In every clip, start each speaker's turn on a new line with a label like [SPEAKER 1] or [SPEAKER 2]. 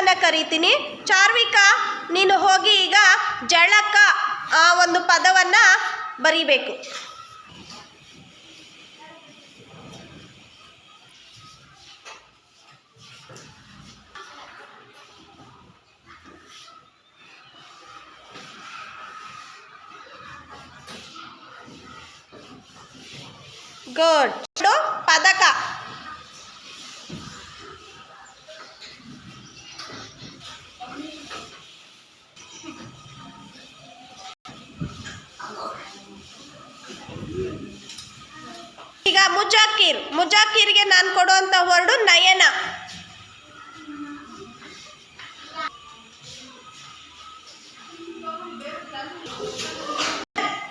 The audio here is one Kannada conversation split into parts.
[SPEAKER 1] ಚಾರ್ವಿಕನ ಕರಿತೀನಿ. ಚಾರ್ವಿಕ ನೀನು ಹೋಗಿ ಈಗ ಜಳಕ ಆ ಒಂದು ಪದವನ್ನ ಬರಿಬೇಕು. ಗುಡ್ ಮುಜಾಕಿರ್. ಮುಜಾಕಿರ್ಗೆ ನಾನು ಕೊಡುವಂಥ ವರ್ಡು ನಯನ.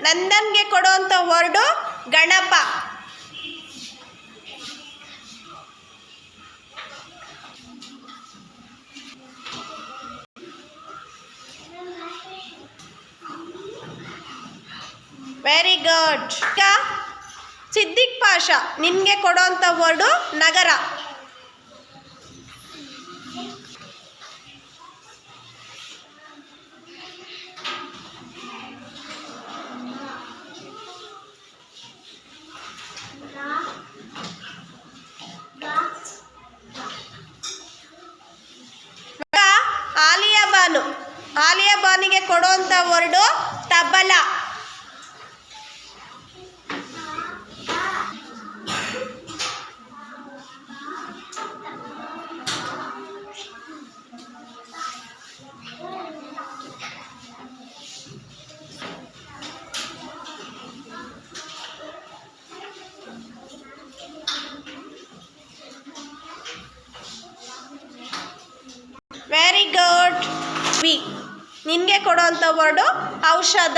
[SPEAKER 1] ನಂದನ್ಗೆ ಕೊಡುವಂಥ word Ganapa. Very good Siddiq Pasha ನಿನಗೆ ಕೊಡೋಂಥ ವರ್ಡು ನಗರ. ಆಲಿಯಾಬಾನು ಆಲಿಯಾ ಬಾನು ಆಲಿಯಾ ಬಾನಿಗೆ ವರ್ಡು ತಬಲ. ವೆರಿ ಗುಡ್ ವಿ ನಿನಗೆ ಕೊಡುವಂಥ ವರ್ಡು ಔಷಧ.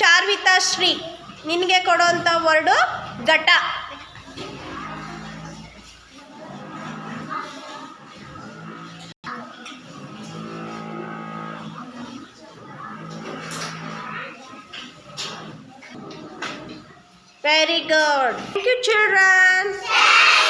[SPEAKER 1] ಚಾರ್ವಿತಾ ಶ್ರೀ ನಿನಗೆ ಕೊಡುವಂಥ ವರ್ಡು ಘಟ. Very good. Thank you, children.